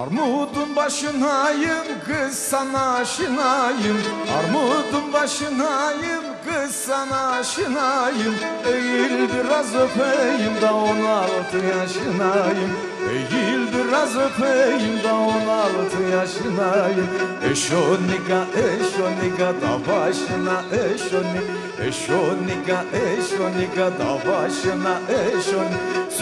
Armudun başınayım kız sana aşinayım. Armudun başınayım kız sana aşinayım. Eğil biraz öpeyim da on altı yaşınayım Eğil biraz öpeyim da on altı yaşınayım Eşonika eşonika da başına eşonik Eşonika eşonika da başına eşonik